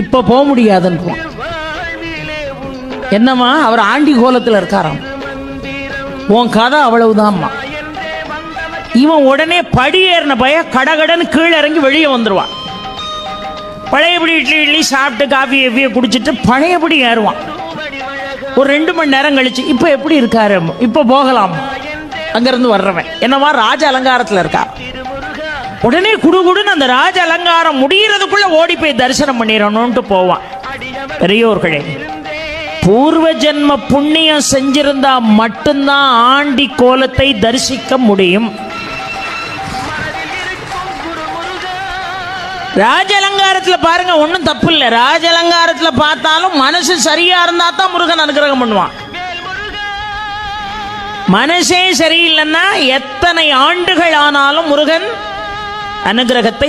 இப்ப போக முடியாதுன்னு என்னம்மா அவர் ஆண்டி கோலத்துல இருக்காராம். உன் கதை அவ்வளவுதான்மா இவன் உடனே படி ஏறின பய கடகடன்னு கீழே இறங்கி வெளியே வந்துருவான். பழையபடி இட்லி இட்லி சாப்பிட்டு காஃபி எவ்வியை குடிச்சிட்டு பழையபடி ஏறுவான். ஒரு ரெண்டு மணி நேரம் கழிச்சு இப்போ எப்படி இருக்காரு? இப்போ போகலாம்? அங்கேருந்து வர்றவன். என்னவா ராஜ அலங்காரத்தில் இருக்கா? உடனே குடுகுடுன்னு அந்த ராஜ அலங்காரம் முடிகிறதுக்குள்ள ஓடி போய் தரிசனம் பண்ணிடணும்ட்டு போவான். பெரியோர்களே பூர்வ ஜென்ம புண்ணியம் செஞ்சிருந்தா மட்டும்தான் ஆண்டி கோலத்தை தரிசிக்க முடியும். ராஜ அலங்காரத்துல பாருங்க ஒன்றும் தப்பு இல்லை ராஜ அலங்காரத்துல பார்த்தாலும் மனசு சரியா இருந்தா தான் முருகன் அனுகிரகம் பண்ணுவான். மனசே சரியில்லைன்னா எத்தனை ஆண்டுகள் ஆனாலும் முருகன் அனுகிரகத்தை